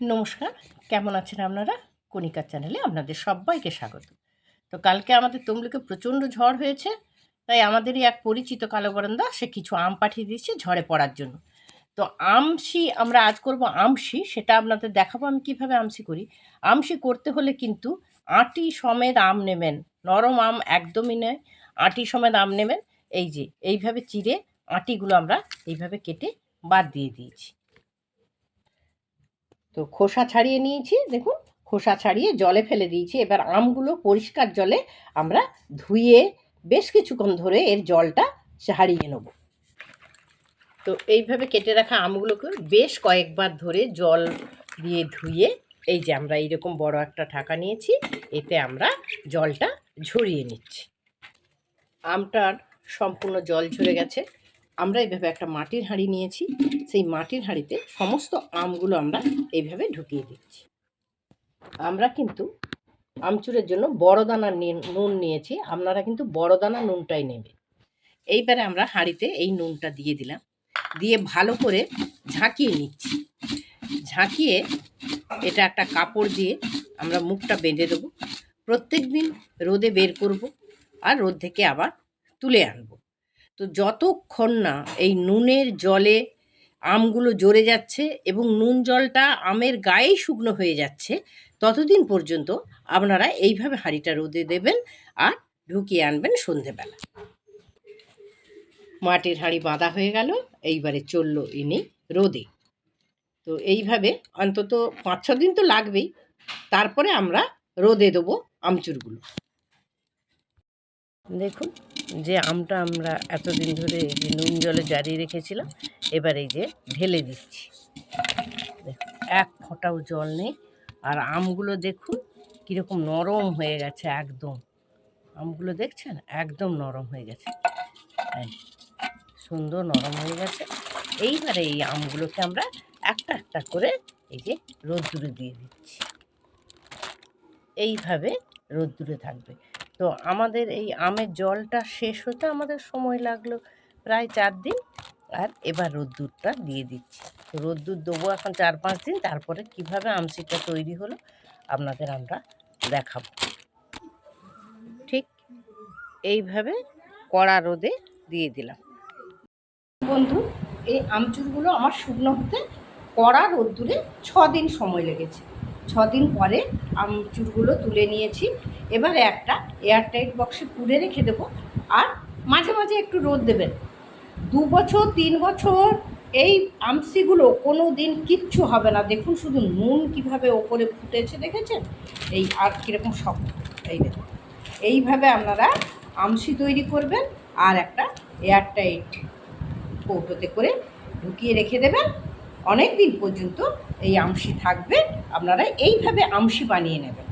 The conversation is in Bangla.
নমস্কার, কেমন আছেন আপনারা? কণিকার চ্যানেলে আপনাদের সবাইকে স্বাগত। তো কালকে আমাদের তমলুকে প্রচণ্ড ঝড় হয়েছে, তাই আমাদেরই এক পরিচিত কালো বরন্দা, সে কিছু আম পাঠিয়ে দিয়েছে ঝড়ে পড়ার জন্য। তো আমসি, আমরা আজ করব আমসি, সেটা আপনাদের দেখাবো আমি কীভাবে আমসি করি। আমসি করতে হলে কিন্তু আটি সমেত আম নেবেন, নরম আম একদমই নয়, আটি সমেত আম নেবেন। এই যে, এইভাবে চিড়ে আটিগুলো আমরা এইভাবে কেটে বাদ দিয়ে দিয়েছি। তো খোসা ছাড়িয়ে নিয়েছি, দেখুন, খোসা ছাড়িয়ে জলে ফেলে দিয়েছি। এবার আমগুলো পরিষ্কার জলে আমরা ধুয়ে বেশ কিছুক্ষণ ধরে এর জলটা ছাড়িয়ে নেব। তো এইভাবে কেটে রাখা আমগুলোকে বেশ কয়েকবার ধরে জল দিয়ে ধুয়ে এই যে আমরা এইরকম বড় একটা ঢাকা নিয়েছি, এতে আমরা জলটা ঝরিয়ে নিচ্ছি। আমটার সম্পূর্ণ জল ঝরে গেছে। আমরা এইভাবে একটা মাটির হাঁড়ি নিয়েছি। সেই মাটির হাঁড়িতে সমস্ত আমগুলো আমরা এইভাবে ঢুকিয়ে দিচ্ছি আমরা কিন্তু আমচুরের জন্য বড় দানার নুন নিয়েছি। আপনারা কিন্তু বড় দানা নুনটাই নেবে এইবারে আমরা হাঁড়িতে এই নুনটা দিয়ে দিলাম। দিয়ে ভালো করে ঝাঁকিয়ে নিচ্ছি। ঝাঁকিয়ে এটা একটা কাপড় দিয়ে আমরা মুখটা বেঁধে দেবো। প্রত্যেক দিন রোদে বের করব আর রোদ থেকে আবার তুলে আনব। তো যতক্ষণ না এই নুনের জলে আমগুলো জ্বরে যাচ্ছে এবং নুন জলটা আমের গায়েই শুকনো হয়ে যাচ্ছে, ততদিন পর্যন্ত আপনারা এইভাবে হাঁড়িটা রোদে দেবেন আর ঢুকিয়ে আনবেন সন্ধেবেলা। মাটির হাঁড়ি বাঁধা হয়ে গেল, এইবারে চলল ইনি রোদে। তো এইভাবে অন্তত পাঁচ ছ দিন তো লাগবেই, তারপরে আমরা রোদে দেবো আমচুরগুলো। দেখুন যে আমটা আমরা এতদিন ধরে এই যে নুন জলে জারিয়ে রেখেছিলাম, এবার এই যে ঢেলে দিচ্ছি। এক ফোঁটাও জল নেই। আর আমগুলো দেখুন, কীরকম নরম হয়ে গেছে একদম। আমগুলো দেখছেন? একদম নরম হয়ে গেছে। সুন্দর নরম হয়ে গেছে। এইবারে এই আমগুলোকে আমরা একটা একটা করে এই যে রোদ্দুরে দিয়ে দিচ্ছি। এইভাবে রোদ্দুরে থাকবে। তো আমাদের এই আমের জলটা শেষ হতে আমাদের সময় লাগল প্রায় চার দিন। আর এবার রোদ্দুরটা দিয়ে দিচ্ছি। রোদ্দুর দেবো এখন চার পাঁচ দিন, তারপরে কীভাবে আমসিটা তৈরি হলো আপনাদের আমরা দেখাবো। ঠিক এইভাবে কড়া রোদে দিয়ে দিলাম। বন্ধু, এই আমচুরগুলো আমার শুকনো হতে কড়া রোদ্দুরে ছ দিন সময় লেগেছে। ছ দিন পরে আমচুরগুলো তুলে নিয়েছি। এবারে একটা এয়ারটাইট বক্সে পুড়ে রেখে দেবো। আর মাঝে মাঝে একটু রোদ দেবেন। দু বছর, তিন বছর এই আমসিগুলো কোনো দিন কিচ্ছু হবে না। দেখুন শুধু নুন কীভাবে ওপরে ফুটেছে, দেখেছেন? এই আর কীরকম শক্ত, এই দেখুন। এইভাবে আপনারা আমসি তৈরি করবেন আর একটা এয়ারটাইট কৌটোতে করে ঢুকিয়ে রেখে দেবেন। অনেক দিন পর্যন্ত এই আমসি থাকবে। আপনারা এইভাবে আমসি বানিয়ে নেবেন।